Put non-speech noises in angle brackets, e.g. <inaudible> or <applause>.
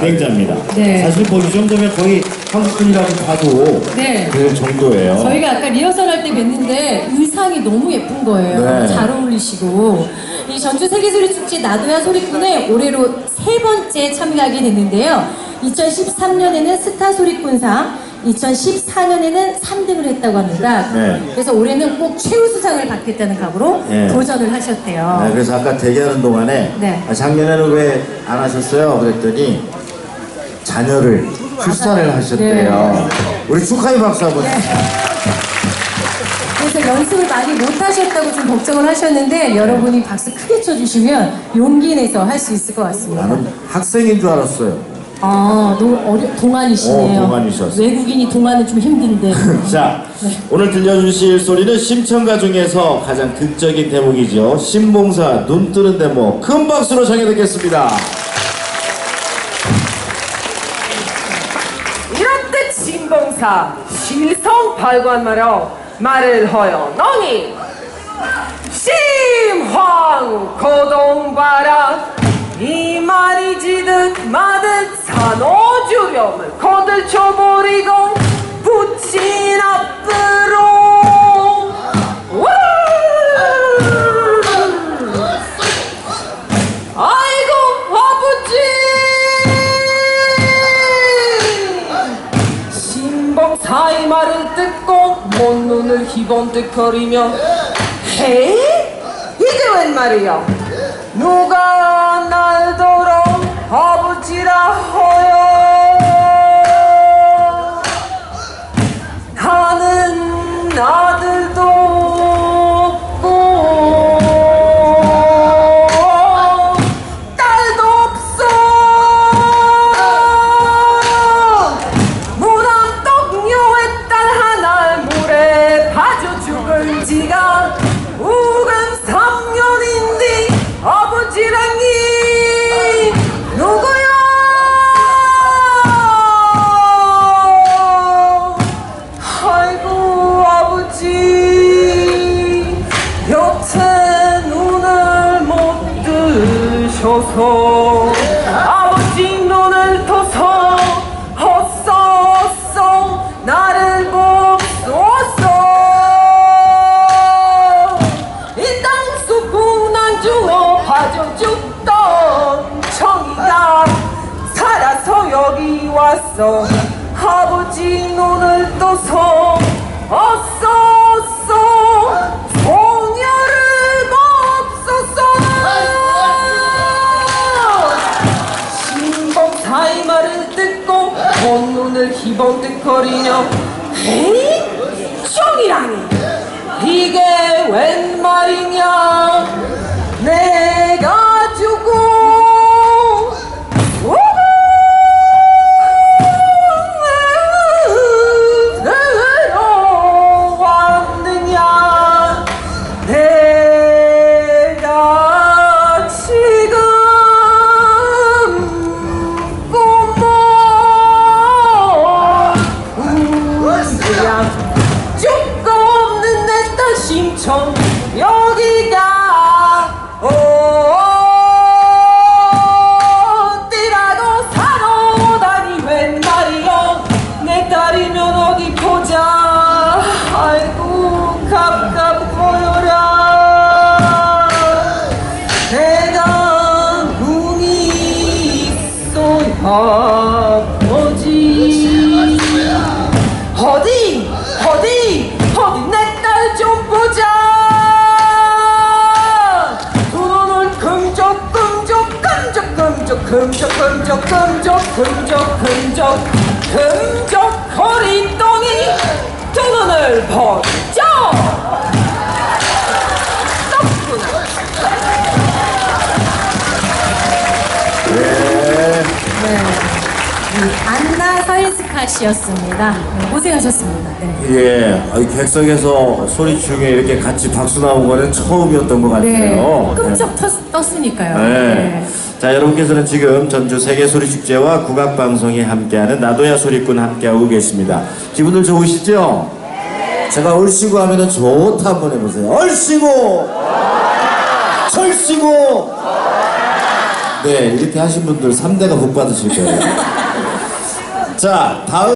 진행자입니다. 네. 사실 뭐 이 정도면 거의 한국분이라고 봐도 네. 그 정도예요. 저희가 아까 리허설 할 때 뵀는데 의상이 너무 예쁜 거예요. 네. 잘 어울리시고. 이 전주 세계소리축제 나도야 소리꾼에 올해로 세 번째 참가하게 됐는데요. 2013년에는 스타 소리꾼상, 2014년에는 3등을 했다고 합니다. 네. 그래서 올해는 꼭 최우수상을 받겠다는 각오로 네. 도전을 하셨대요. 네, 그래서 아까 대기하는 동안에 네. 아, 작년에는 왜 안 하셨어요? 그랬더니 자녀를 출산을 하셨대요. 네. 우리 축하의 박수 한번 그래서 연습을 많이 못 하셨다고 좀 걱정을 하셨는데 여러분이 박수 크게 쳐주시면 용기 내서 할 수 있을 것 같습니다. 나는 학생인 줄 알았어요. 아, 너무 어려, 동안이시네요. 어, 동안이셨어. 외국인이 동안은 좀 힘든데. <laughs> 자, 오늘 들려주실 소리는 심청가 중에서 가장 극적인 대목이죠. 신봉사 눈 뜨는 대목 큰 박수로 청해 듣겠습니다. 진봉사 실성 발관 말어 말을 허여 너니. 심황 거동바라 이 말이 지듯 마듯 산호주렴을 듣고 먼 눈을 희번뜩거리며 헤이? 이게 웬 말이야 누가 날더 뜨셔서 아버지 눈을 떠서 헛소서 나를 복소서. 이 땅속 국난 주어 파져 죽던 청이가 살아서 여기 왔어. 아버지 눈을 떠서 먼 눈을 희번뜩거리며 에이? 총이라니 이게 웬 말이냐 여기가 어디라도 살아오다니 웬 말이여. 내 딸이면 어디 보자. 아이고 갑갑 보여라. 내가 눈이 있어야 끔적 끔적 끔적 끔적 끔적 끔적 허리덩이 두 눈을 번쩍 떴구나 네. 안나 서인스카 씨였습니다. 네, 고생하셨습니다. 네. 예, 아이, 객석에서 소리 중에 이렇게 같이 박수 나온 거는 처음이었던 것 네. 같아요. 끔쩍 떴, 떴으니까요. 네. 자, 여러분께서는 지금 전주 세계소리축제와 국악방송이 함께하는 나도야 소리꾼 함께하고 계십니다. 기분들 좋으시죠? 제가 얼씨구 하면은 좋다 한번 해보세요. 얼씨구! 철씨구! 네, 이렇게 하신 분들 3대가 복 받으실 거예요. 자, 다음.